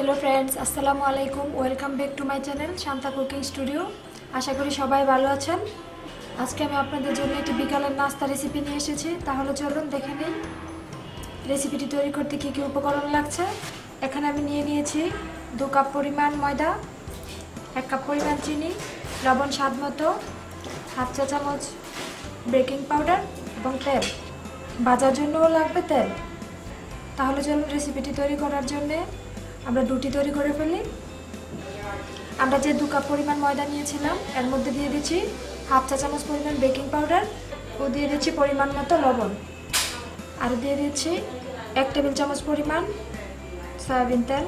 Hello friends আসসালামু আলাইকুম welcome back to my channel Shanta cooking studio আশা করি সবাই ভালো আছেন। আজকে আমি আপনাদের জন্য একটি বিকালের নাস্তা রেসিপি নিয়ে এসেছি। তাহলে চলুন দেখে নিই রেসিপিটি তৈরি করতে কী কী উপকরণ লাগছে। এখানে আমি নিয়ে নিয়েছি দু কাপ পরিমাণ ময়দা, এক কাপ পরিমাণ চিনি, লবণ স্বাদ মতো, হাফ চা চামচ বেকিং পাউডার এবং তেল। বাজার জন্যও লাগবে তেল। তাহলে চলুন রেসিপিটি তৈরি করার জন্যে আমরা রুটি তৈরি করে ফেলি। আমরা যে দু কাপ পরিমাণ ময়দা নিয়েছিলাম, এর মধ্যে দিয়ে দিচ্ছি হাফ চা চামচ পরিমাণ বেকিং পাউডার ও দিয়ে দিচ্ছি পরিমাণ মতো লবণ। আর দিয়ে দিচ্ছি এক টেবিল চামচ পরিমাণ সয়াবিন তেল।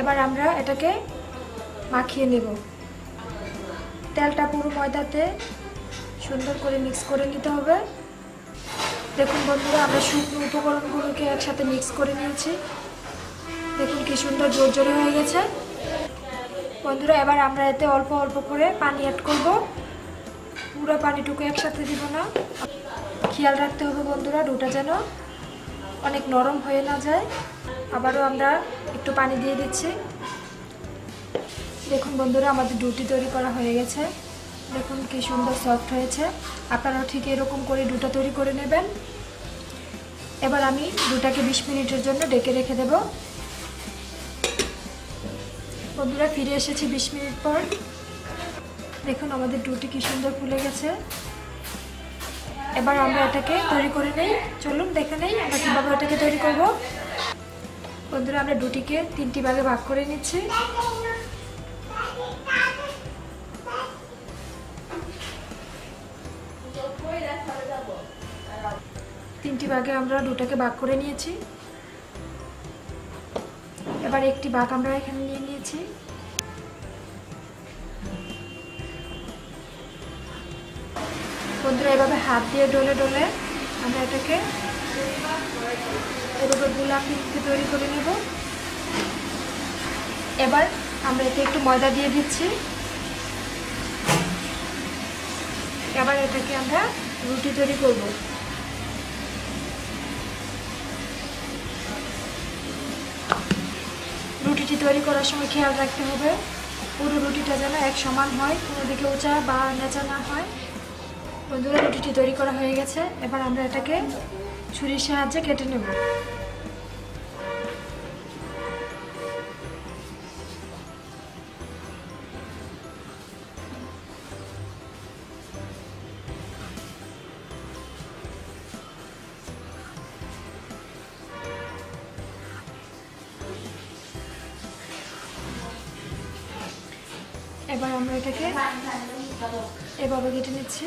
এবার আমরা এটাকে মাখিয়ে নেব। তেলটা পুরো ময়দাতে সুন্দর করে মিক্স করে নিতে হবে। দেখুন বন্ধুরা, আমরা শুকনো উপকরণগুলোকে একসাথে মিক্স করে নিয়েছি। দেখুন কি সুন্দর জোর জোরে হয়ে গেছে। বন্ধুরা, এবার আমরা এতে অল্প অল্প করে পানি অ্যাড করব। পুরো পানিটুকু একসাথে দিব না। খেয়াল রাখতে হবে বন্ধুরা, ডোটা যেন অনেক নরম হয়ে না যায়। আবারও আমরা একটু পানি দিয়ে দিচ্ছি। দেখুন বন্ধুরা, আমাদের ডুটি তৈরি করা হয়ে গেছে। দেখুন কি সুন্দর সফট হয়েছে। আপনারাও ঠিক এরকম করে ডুটা তৈরি করে নেবেন। এবার আমি ডুটাকে বিশ মিনিটের জন্য ডেকে রেখে দেব। বন্ধুরা ফিরে এসেছি বিশ মিনিট পর। দেখুন আমাদের ডুটি কি সুন্দর ফুলে গেছে। এবার আমরা এটাকে তৈরি করে নেই। চলুন দেখে নেই আমরা কীভাবে এটাকে তৈরি করব। বন্ধুরা, আমরা ডুটিকে তিনটি ভাগে ভাগ করে নিচ্ছি। তিনটি ভাগে আমরা দুটাকে ভাগ করে নিয়েছি। এবার একটি ভাগ আমরা এখানে নিয়ে নিয়েছি। বন্ধুরা, এভাবে হাত দিয়ে ডলে ডলে আমরা এটাকে এভাবে গোলাপ তৈরি করে নেব। এবার আমরা এতে একটু ময়দা দিয়ে দিচ্ছি। এবার এটাকে আমরা রুটি তৈরি করব। রুটিটি তৈরি করার সময় খেয়াল রাখতে হবে। পুরো রুটিটা যেন এক সমান হয়, কোনো দিকে উঁচা বা নেচা না হয়। বন্ধুরা, রুটিটি তৈরি করা হয়ে গেছে। এবার আমরা এটাকে ছুরির সাহায্যে কেটে নেব। এবার আমরা এটাকে এভাবে কেটে নিচ্ছি।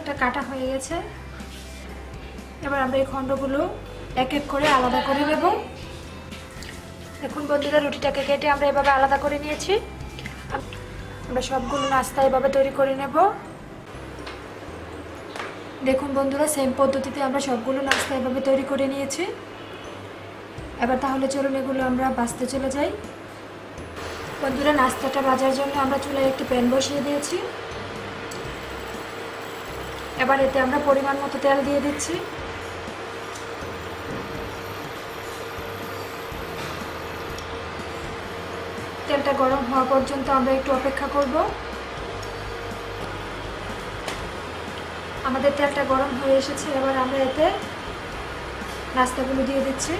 এটা কাটা হয়ে গেছে। এবার আমরা এই খণ্ডগুলো এক এক করে আলাদা করে নেব। দেখুন বন্ধুরা, রুটিটাকে কেটে আমরা এভাবে আলাদা করে নিয়েছি। আমরা সবগুলো নাস্তা এভাবে তৈরি করে নেব। দেখুন বন্ধুরা সেম পদ্ধতিতে আমরা সবগুলো নাস্তা এভাবে তৈরি করে নিয়েছি। এবার তাহলে চলুন এগুলো আমরা বাঁচতে চলে যাই। বন্ধুরা, নাস্তাটা বাজার জন্য আমরা চুলায় একটি প্যান বসিয়ে দিয়েছি। এবার এতে আমরা পরিমাণ মতো তেল দিয়ে দিচ্ছি। তেলটা গরম হওয়া পর্যন্ত আমরা একটু অপেক্ষা করব। আমাদের তেলটা গরম হয়ে এসেছে, এবার আমরা এতে নাস্তাগুলো দিয়ে দিচ্ছি।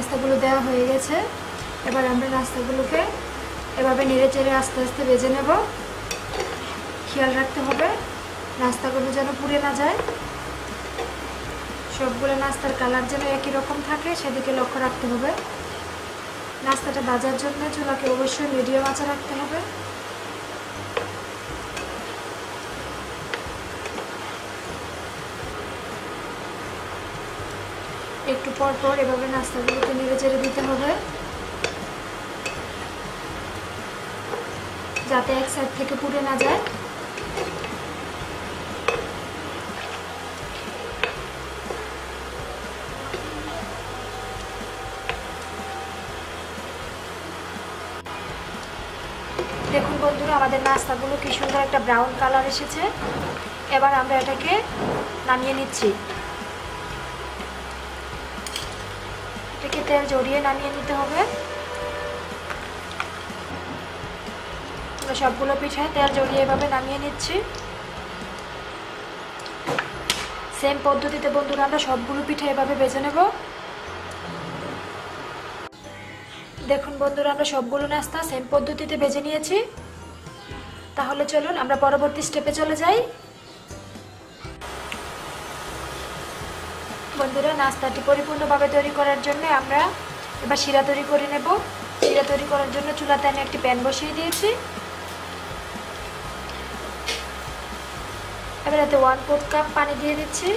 নাস্তাগুলো দেওয়া হয়ে গেছে। এবার আমরা নাস্তাগুলোকে এভাবে নেড়ে চেড়ে আস্তে আস্তে বেজে নেব। খেয়াল রাখতে হবে নাস্তাগুলো যেন পুড়ে না যায়। সবগুলো নাস্তার কালার যেন একই রকম থাকে, সেদিকে লক্ষ্য রাখতে হবে। নাস্তাটা বাজার জন্য, চুলাকে অবশ্যই মিডিয়াম আঁচে রাখতে হবে। একটু পর পর এভাবে নাস্তাগুলোকে নেড়ে চেড়ে দিতে হবে। যাতে এক সাইড থেকে পুড়ে না যায়। দেখুন বন্ধুরা, আমাদের নাস্তাগুলো কি সুন্দর একটা ব্রাউন কালার এসেছে। এবার আমরা এটাকে নামিয়ে নিচ্ছি। তেল জড়িয়ে নামিয়ে নিতে হবে। সবগুলো পিঠায় তেল জড়িয়ে এভাবে নামিয়ে নিচ্ছি। সেম পদ্ধতিতে বন্ধুরা, আমরা সবগুলো পিঠে এভাবে বেজে নেব। দেখুন বন্ধুরা, আমরা সবগুলো নাস্তা সেম পদ্ধতিতে বেজে নিয়েছি। তাহলে চলুন, আমরা পরবর্তী স্টেপে চলে যাই। বন্ধুরা, নাস্তাটি পরিপূর্ণভাবে তৈরি করার জন্য আমরা এবার শিরা তৈরি করে নেব। শিরা তৈরি করার জন্য চুলাতে আমি একটি প্যান বসিয়ে দিয়েছি। এবার এতে ওয়ান ফোর্থ কাপ পানি দিয়ে দিচ্ছি।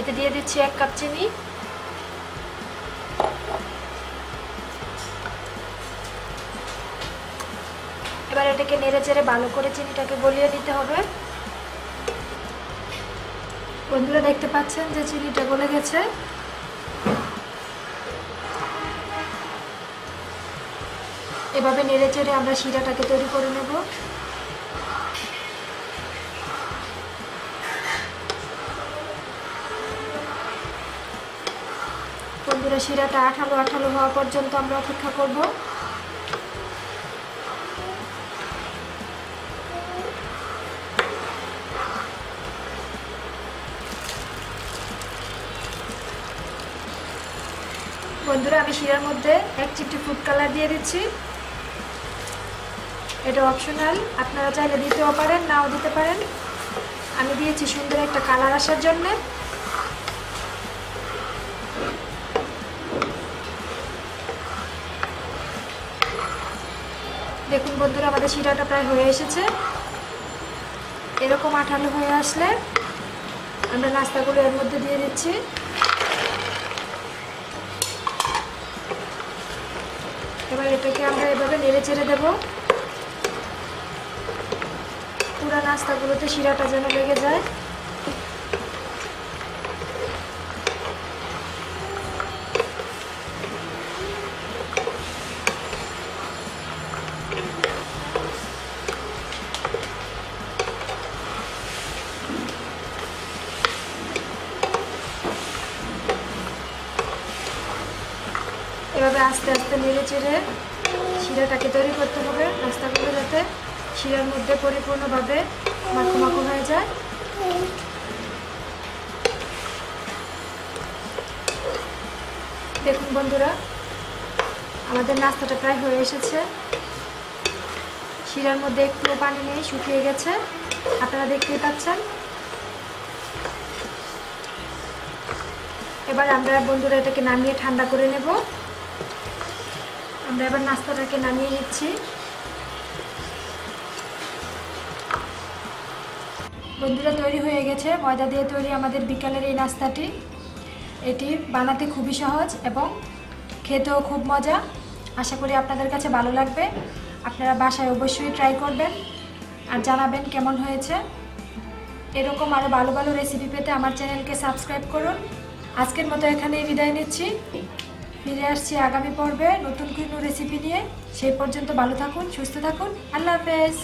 এতে দিয়ে দিচ্ছি এক কাপ চিনি। এবার এটাকে নেড়ে চেড়ে ভালো করে চিনিটাকে গলিয়ে দিতে হবে। বন্ধুরা দেখতে পাচ্ছেন যে চিনিটা গলে গেছে। এভাবে নেড়ে চেড়ে আমরা শিরাটাকে তৈরি করে নেব। বন্ধুরা, শিরাটা আঠালো আঠালো হওয়া পর্যন্ত আমরা অপেক্ষা করব। বন্ধুরা, আমি শিরার মধ্যে এক চিমটি ফুড কালার দিয়ে দিচ্ছি। এটা অপশনাল আপনারা চাইলে দিতেও পারেন, নাও দিতে পারেন। আমি দিয়েছি সুন্দর একটা কালার আসার জন্যে। দেখুন বন্ধুরা, আমাদের শিরাটা প্রায় হয়ে এসেছে। এরকম আঠালো হয়ে আসলে আমরা নাস্তাগুলো এর মধ্যে দিয়ে দিচ্ছি। এবার এটাকে আমরা এভাবে নেড়ে চেড়ে দেবো। পুরা নাস্তাগুলোতে শিরাটা যেন লেগে যায়। এভাবে আস্তে আস্তে নেড়ে চেড়ে শিরাটাকে তৈরি করতে হবে। নাস্তাগুলো যাতে শিরার মধ্যে পরিপূর্ণভাবে মাখো মাখো হয়ে যায়। দেখুন বন্ধুরা, আমাদের নাস্তাটা প্রায় হয়ে এসেছে। শিরার মধ্যে একটু পানি নেই, শুকিয়ে গেছে। আপনারা দেখতেই পাচ্ছেন। এবার আমরা বন্ধুরা এটাকে নামিয়ে ঠান্ডা করে নেব। আমরা এবার নাস্তাটাকে নামিয়ে নিচ্ছি। বন্ধুরা, তৈরি হয়ে গেছে। ময়দা দিয়ে তৈরি আমাদের বিকালের এই নাস্তাটি। এটি বানাতে খুবই সহজ এবং খেতেও খুব মজা। আশা করি আপনাদের কাছে ভালো লাগবে। আপনারা বাসায় অবশ্যই ট্রাই করবেন আর জানাবেন কেমন হয়েছে। এরকম আরও ভালো ভালো রেসিপি পেতে আমার চ্যানেলকে সাবস্ক্রাইব করুন। আজকের মতো এখানেই বিদায় নিচ্ছি। ফিরে আসছি আগামী পর্বে নতুন কোনো রেসিপি নিয়ে। সেই পর্যন্ত ভালো থাকুন, সুস্থ থাকুন। আল্লাহ হাফেজ।